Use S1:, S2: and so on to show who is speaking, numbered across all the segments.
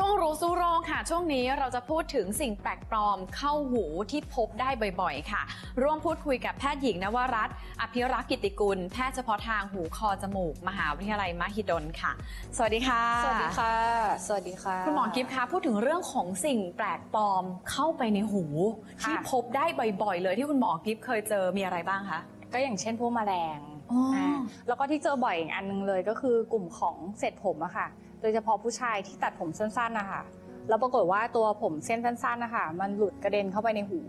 S1: ช่วงรู้สู้โรคค่ะ ช่วงนี้เราจะพูดถึงสิ่งแปลกปลอมเข้าหูที่พบได้บ่อยๆ ค่ะ ร่วมพูดคุยกับแพทย์หญิงนวรัตน์อภิรักษ์กิติกุล แพทย์เฉพาะทางหูคอจมูก มหาวิทยาลัยมหิดลค่ะ สวัสดีค่ะ
S2: สวัสดีค่ะ สวัสดีค่ะ
S1: คุณหมอกิฟต์คะพูดถึงเรื่องของสิ่งแปลกปลอมเข้าไปในหู ที่
S2: ค่ะ
S1: พบได้บ่อยๆ เลยที่คุณหมอกิฟต์เคยเจอมีอะไรบ้างคะ
S2: ก็อย่างเช่นพวกแมลง
S1: อ๋ออ่า
S2: แล้วก็ที่เจอบ่อยอีกอันหนึงเลยก็คือกลุ่มของเศษผมอะค่ะ โดยเฉพาะผู้ชายที่ตัดผมสั้นๆนะคะแล้วปรากฏว่าตัวผมเส้นสั้นๆนะคะมันหลุดกระเด็นเข้าไปในหู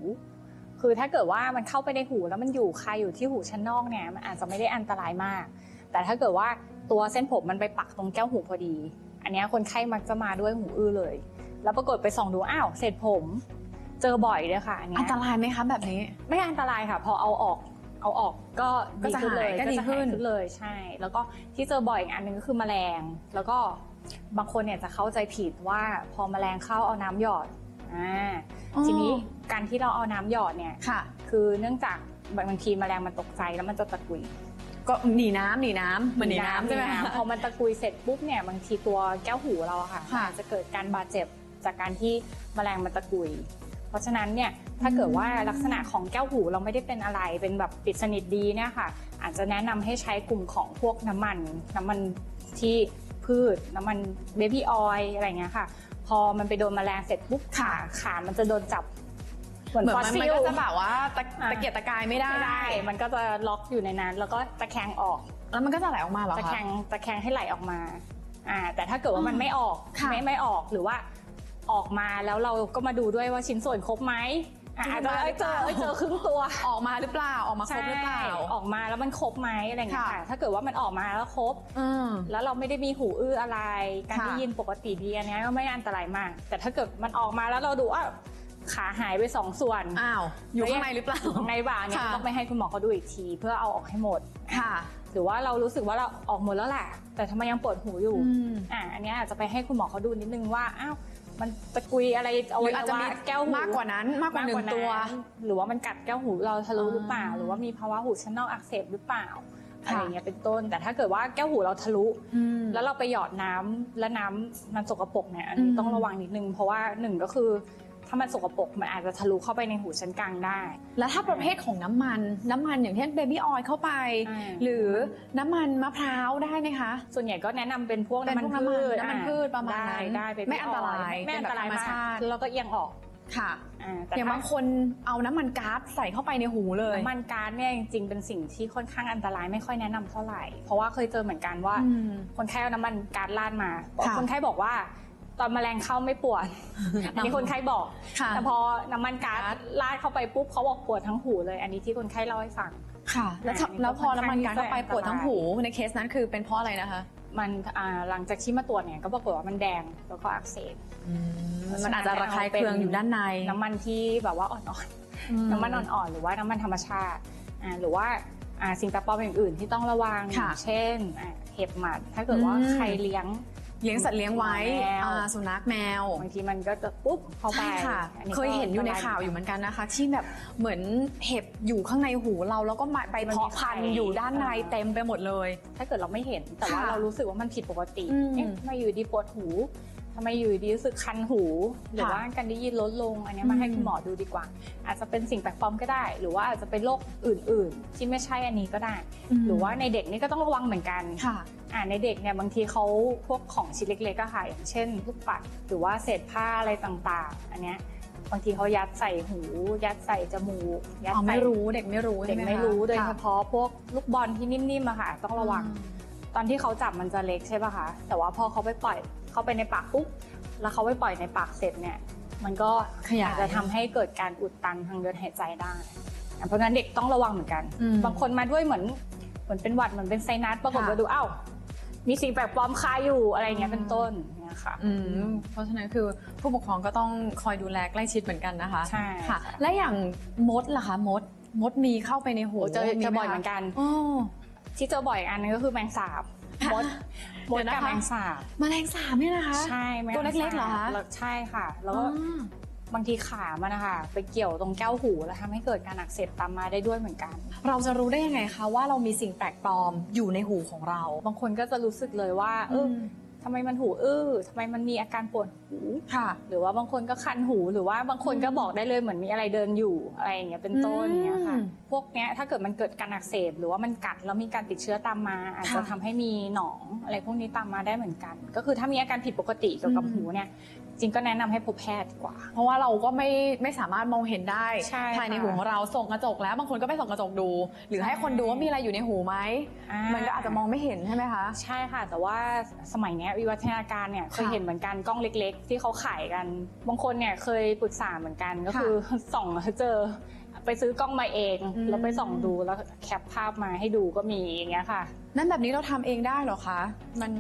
S2: คือถ้าเกิดว่ามันเข้าไปในหูแล้วมันอยู่คาอยู่ที่หูชั้นนอกเนี่ยมันอาจจะไม่ได้อันตรายมาก แต่ถ้าเกิดว่าตัวเส้นผมมันไปปักตรงแก้วหูพอดี อันเนี้ยคนไข้มักจะมาด้วยหูอื้อเลย แล้วปรากฏไปส่องดูอ้าวเศษผมเจอบ่อยเลยค่ะอันเนี้ย
S1: อันตรายไหมคะแบบนี้
S2: ไม่อันตรายค่ะ พอเอาออกเอาออกก็
S1: ก็จะ
S2: ขึ้นเลย
S1: หายก็ดี
S2: จะ
S1: ขึ้น
S2: ขึ้นเลยใช่ แล้วก็ที่เจอบ่อยอีกอันหนึงก็คือแมลง แล้วก็ บางคนเนี่ยจะเข้าใจผิดว่าพอแมลงเข้าเอาน้ำหยอดอ่าทีนี้การที่เราเอาน้ำหยอดเนี่ย
S1: ค่ะ
S2: คือเนื่องจากบางทีแมลงมันตกใจแล้วมันจะตะกุย
S1: ก็หนีน้ำหนีน้ำเหมือนหนีน้ำใช่ไหม
S2: น้ำพอมันตะกุยเสร็จปุ๊บเนี่ยบางทีตัวแก้วหูเราอะค่ะ
S1: ค่ะ
S2: อาจจะเกิดการบาดเจ็บจากการที่แมลงมันตะกุย เพราะฉะนั้นเนี่ยถ้าเกิดว่าลักษณะของแก้วหูเราไม่ได้เป็นอะไรเป็นแบบปิดสนิทดีเนี่ยค่ะ อาจจะแนะนำให้ใช้กลุ่มของพวกน้ำมันน้ำมันที่ พืช น้ำมันเบบี้ออยล์อะไรเงี้ยค่ะ พอมันไปโดนแมลงเสร็จปุ๊บขาขามันจะโดนจับเหมือน
S1: เหมือน
S2: ฟอส
S1: มัน
S2: ซิ
S1: มัน
S2: ล
S1: ก็จะแบบว่าตะ
S2: อ่า
S1: ตะเกียกตะกายไม่ได้
S2: ไม่ได้ มันก็จะล็อกอยู่ในนั้น แล้วก็ตะแคงออก
S1: แล้วมันก็จะไหลออกมาเหรอ
S2: ตะ
S1: คะ
S2: แคงตะแคงให้ไหลออกมาอ่าแต่ถ้าเกิดว่ามันไม่ออก
S1: ค่ะ
S2: ไม่ไม่ออกหรือว่าออกมาแล้วเราก็มาดูด้วยว่าชิ้นส่วนครบไหม อะอาจจะเอ้ยเจอเอ้ยเจอครึ่งตัว
S1: ออกมาหรือเปล่าออกมาครบหรือเปล่า
S2: ใช่ออกมาแล้วมันครบไหมอะไรอย่างเงี้ย
S1: ค่ะ
S2: ค่ะ ถ้าเกิดว่ามันออกมาแล้วครบ
S1: อืม
S2: แล้วเราไม่ได้มีหูอื้ออะไร การ
S1: ค่ะ
S2: ได้ยินปกติดีอันเนี้ยก็ไม่อันตรายมาก แต่ถ้าเกิดมันออกมาแล้วเราดูว่าขาหายไปสองส่วน
S1: อ้าว อยู่ข้างในหรือเปล่า
S2: อยู่ข้างในบ่าเนี่ย
S1: ค่ะ
S2: ต้องไปให้คุณหมอเขาดูอีกที เพื่อเอาออกให้หมด
S1: ค่ะ
S2: หรือว่าเรารู้สึกว่าเราออกหมดแล้วแหละแต่ทำไมยังปวดหูอยู่
S1: อืม
S2: อ่าอันเนี้ยอาจจะไปให้คุณหมอเขาดูนิดนึงว่า อ้าว มันตะกุยอะไรเอา
S1: ห
S2: ไว้
S1: รืออาจจะมี
S2: แก้วหู
S1: มากกว่านั้นมากกว่าหนึ่งตัว
S2: หรือว่ามันกัดแก้วหูเราทะลุหรือเปล่า
S1: อ่า
S2: หรือว่ามีภาวะหูชั้นนอกอักเสบหรือเปล่า
S1: ค่ะ
S2: อะไรอย่างเงี้ยเป็นต้น แต่ถ้าเกิดว่าแก้วหูเราทะลุ
S1: อืม
S2: แล้วเราไปหยอดน้ำและน้ำมันสกปรกเนี่ยอันนี้
S1: อืม
S2: ต้องระวังนิดนึง เพราะว่าหนึ่งก็คือ ถ้ามันสกปรกมันอาจจะทะลุเข้าไปในหูชั้นกลางได้
S1: แล้วถ้าประเภทของน้ำมันน้ำมันอย่างเช่นเบบี้ออยล์เข้าไป
S2: อ่า
S1: หรือน้ำมันมะพร้าวได้ไหมคะ
S2: ส่วนใหญ่ก็แนะนำเป็นพวก
S1: เป็น
S2: น้ำมัน
S1: พวกน้ำมัน
S2: พืช
S1: น้ำมัน
S2: อ่
S1: พืชประมาณนั้น
S2: ได้ได้
S1: ไม่อันตราย
S2: ไม่อันตราย
S1: เป็นแบบธรรม
S2: มาก
S1: ชาติ
S2: แล้วก็เอียงออก
S1: ค่ะ
S2: อ่าแต่
S1: อย่าง
S2: ถ้า
S1: บางคนเอาน้ำมันก๊าซใส่เข้าไปในหูเลย
S2: น้ำมันก๊าซเนี่ยจริงๆ เป็นสิ่งที่ค่อนข้างอันตรายไม่ค่อยแนะนำเท่าไหร่ เพราะว่าเคยเจอเหมือนกันว่า
S1: อืม
S2: คนไข้เอาน้ำมันก๊าซราดมา
S1: ค่ะ
S2: คนไข้บอกว่า ตอนแมลงเข้าไม่ปวด อันนี้คนไข้บอก
S1: ค่ะ
S2: แต่พอน้ำมันก๊าซราดเข้าไปปุ๊บเขาบอกปวดทั้งหูเลย อันนี้ที่คนไข้เล่าให้ฟัง
S1: ค่ะ แล้ว
S2: อันนี้
S1: แล้วพอ
S2: ก็ค่อน
S1: น้ำมันก๊าซเข้าไป
S2: ข้างที่จะ
S1: ปวดทั้งหูในเคสนั้นคือเป็นเพราะอะไรนะคะ
S2: มันอ่าหลังจากที่มาตรวจเนี่ยก็ปรากฏว่ามันแดงแล้วก็อักเสบ
S1: มันอาจจะระคายเคืองอยู่ด้านใน
S2: น้ำมันที่แบบว่าอ่อนๆ น้ำมันอ่อนๆ หรือว่าน้ำมันธรรมชาติอ่าหรือว่าอ่าสิ่งแปลกปลอมอย่างอื่นที่ต้องระวัง
S1: ค่ะ
S2: เช่นอ่าเห็บหมัด ถ้าเกิดว่า
S1: อืม
S2: ใครเลี้ยง
S1: เลี้ยงสัตว์เลี้ยงไว้
S2: แมว
S1: อ่าสุนัขแมว
S2: บางทีมันก็จะปุ๊บเข้าไป
S1: ใช่ค่ะ
S2: อัก็
S1: เคยเห็นอยู่ในข่าวอยู่เหมือนกันนะคะ ที่แบบเหมือนเห็บอยู่ข้างในหูเราแล้วก็มาไปเพาะพันธุ์อยู่ด้านในเต็มไปหมดเลย
S2: ถ้าเกิดเราไม่เห็นแต่ว่า
S1: ค่ะ
S2: เรารู้สึกว่ามันผิดปกติ
S1: อืม
S2: เอ๊ะทำไมอยู่ดีปวดหูทำไมอยู่ดีรู้สึกคันหู หรือ
S1: ค่ะ
S2: ว่าการได้ยินลดลง อันเนี้ยมาให้
S1: อืม
S2: คุณหมอดูดีกว่า อาจจะเป็นสิ่งแปลกปลอมก็ได้ หรือว่าอาจจะเป็นโรคอื่น ๆ ที่ไม่ใช่อันนี้ก็ได้ หรือว่าในเด็กนี่ก็ต้องระวังเหมือนกัน
S1: ค่ะ
S2: อ่าในเด็กเนี่ยบางทีเขาพวกของชิ้นเล็กๆก็ค่ะอย่างเช่นลูกปัดหรือว่าเศษผ้าอะไรต่างๆ อันเนี้ยบางทีเขายัดใส่หู ยัดใส่จมูกยัด
S1: อ๋อ
S2: ใส่
S1: ไม่รู้เด็กไม่รู้
S2: เด็ก
S1: ใช่ห
S2: ไม่รู้โดย
S1: ค่ะ
S2: เฉพาะพวกลูกบอลที่นิ่มๆอะค่ะ ต้องระวัง ตอนที่เขาจับมันจะเล็กใช่ป่ะคะแต่ว่าพอเขาไปปล่อยเข้าไปในปากปุ๊บแล้วเขาไปปล่อยในปากเสร็จเนี่ย มันก็
S1: ขยาย
S2: อาจจะทำให้เกิดการอุดตันทางเดินหายใจได้อะเพราะฉะนั้นเด็กต้องระวังเหมือนกัน
S1: อืม
S2: บางคนมาด้วยเหมือนเหมือนเป็นหวัดเหมือนเป็นไซนัสปรากฏ
S1: ค่ะ
S2: ว่าดูอ้าว มีสิ่งแปลกปลอมคาอยู่อะไรเงี้ยเป็นต้นเนี่ยค่ะ
S1: อืมเพราะฉะนั้นคือผู้ปกครองก็ต้องคอยดูแลใกล้ชิดเหมือนกันนะคะ
S2: ใช่
S1: ค่ะ
S2: ค่ะ
S1: และอย่างมดล่ะคะมดมดมีเข้าไปในหู
S2: โอ้เจอ
S1: มี
S2: เจอ
S1: ไห
S2: บ่อยเหมือนกัน
S1: อ๋อ
S2: ที่เจอบ่อยอีกอันนึงก็คือแมงสาบมดมด
S1: เดี๋ยวนะ
S2: กับ
S1: คะ
S2: แมงสาบ
S1: แมลงสาบเนี่ยนะคะ
S2: ใช่แมง
S1: ตัวเล็กๆเหรอคะ
S2: สาบแล้วใช่ค่ะ แล้วก็
S1: อ๋อ
S2: บางทีขามันนะคะไปเกี่ยวตรงแก้วหูแล้วทำให้เกิดการอักเสบตามมาได้ด้วยเหมือนกัน
S1: เราจะรู้ได้ยังไงคะว่าเรามีสิ่งแปลกปลอมอยู่ในหูของเรา
S2: บางคนก็จะรู้สึกเลยว่า เออ
S1: ม
S2: ทำำไมมันหูอื้อทำไมมันมีอาการปวดหู
S1: ค่ะ
S2: หรือว่าบางคนก็คันหู หรือว่าบางคนก็บอกได้เลยเหมือนมีอะไรเดินอยู่อะไรอย่างเงี้ยเป็นต้น
S1: อืม
S2: เงี้ยค่ะ พวกเนี้ยถ้าเกิดมันเกิดการอักเสบ หรือว่ามันกัดแล้วมีการติดเชื้อตามมา อาจจะ
S1: ค่ะ
S2: ทำให้มีหนองอะไรพวกนี้ตามมาได้เหมือนกัน ก็คือถ้ามีอาการผิดปกติเกี่ยวกับ
S1: อืม
S2: หูเนี่ย จริงก็แนะนำให้พบแพทย์ดีกว่า
S1: เพราะว่าเราก็ไม่ไม่สามารถมองเห็นได้
S2: ใช่
S1: ภายใน
S2: ค่ะ
S1: หูของเราส่องกระจกแล้วบางคนก็ไม่ส่องกระจกดู หรือให้คนดูว่ามีอะไรอยู่ในหูไหมมันก็อาจจะมองไม่เห็นใช่ไหมคะ
S2: ใช่ค่ะ แต่ว่าสมัยเนี้ยวิวัฒนาการเนี่ยเคย
S1: ค่ะ
S2: เห็นเหมือนกันกล้องเล็ก ๆ ที่เขาขายกัน บางคนเนี่ยเคยปรึกษาเหมือนกันก็คือส่องแล้วเจอ ไปซื้อกล้องมาเอง
S1: อืม
S2: แล้วไปส่องดูแล้วแคปภาพมาให้ดูก็มีอย่างเงี้ยค่ะ
S1: นั่นแบบนี้เราทำเองได้เหรอคะ มัน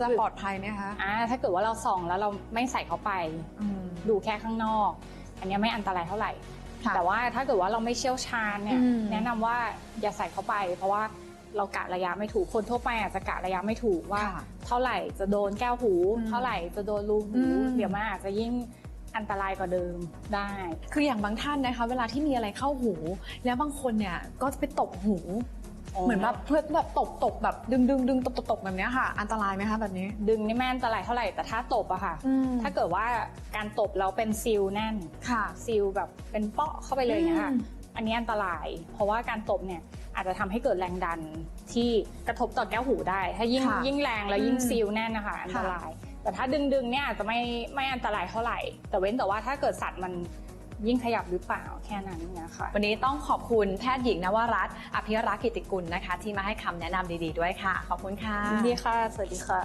S1: จะปลอดภัยไหมคะ
S2: อ่าถ้าเกิดว่าเราส่องแล้วเราไม่ใส่เข้าไป
S1: อืม
S2: ดูแค่ข้างนอก อันเนี้ยไม่อันตรายเท่าไหร่
S1: ค่ะ
S2: แต่ว่าถ้าเกิดว่าเราไม่เชี่ยวชาญเนี่ย
S1: อืม
S2: แนะนำว่าอย่าใส่เข้าไป เพราะว่าเรากะระยะไม่ถูกคนทั่วไปอาจจะกะระยะไม่ถูกว่า
S1: ค่ะ
S2: เท่าไหร่จะโดนแก้วหู
S1: อืม
S2: เท่าไหร่จะโดนรูหู
S1: อืม
S2: เดี๋ยวมันอาจจะยิ่ง อันตรายกว่าเดิมได้
S1: คืออย่างบางท่านนะคะ เวลาที่มีอะไรเข้าหู แล้วบางคนเนี่ยก็จะไปตบหู เหมือนแบบเพื่อแบบตบตบแบบดึงดึงดึงตบตบตบแบบเนี้ยค่ะ อันตรายไหมคะแบบนี้
S2: ดึงนี่ไม่อันตรายเท่าไหร่แต่ถ้าตบอะค่ะถ้าเกิดว่าการตบแล้วเป็นซีลแน่น
S1: ค่ะ
S2: ซีลแบบเป็นเปาะเข้าไปเลยอย่างเงี้ยค่ะ
S1: อืม
S2: อันนี้อันตราย เพราะว่าการตบเนี่ยอาจจะทำให้เกิดแรงดันที่กระทบต่อแก้วหูได้ ถ้ายิ่ง
S1: ค่ะ
S2: ยิ่งแรงแล้วยิ่ง
S1: อืม
S2: ซีลแน่นนะคะอันตราย แต่ถ้าดึงดึงๆเนี่ยอาจจะไม่ไม่อันตรายเท่าไหร่ แต่เว้นแต่ว่าถ้าเกิดสัตว์มันยิ่งขยับหรือเปล่าแค่นั้นนะคะ
S1: วันนี้ต้องขอบคุณแพทย์หญิงนวรัตน์อภิรักษ์กิติกุลนะคะ ที่มาให้คำแนะนำดี ๆ ด้วยค่ะ ขอบคุณค่ะ
S2: ยินดีค่ะ สวัสดีค่ะ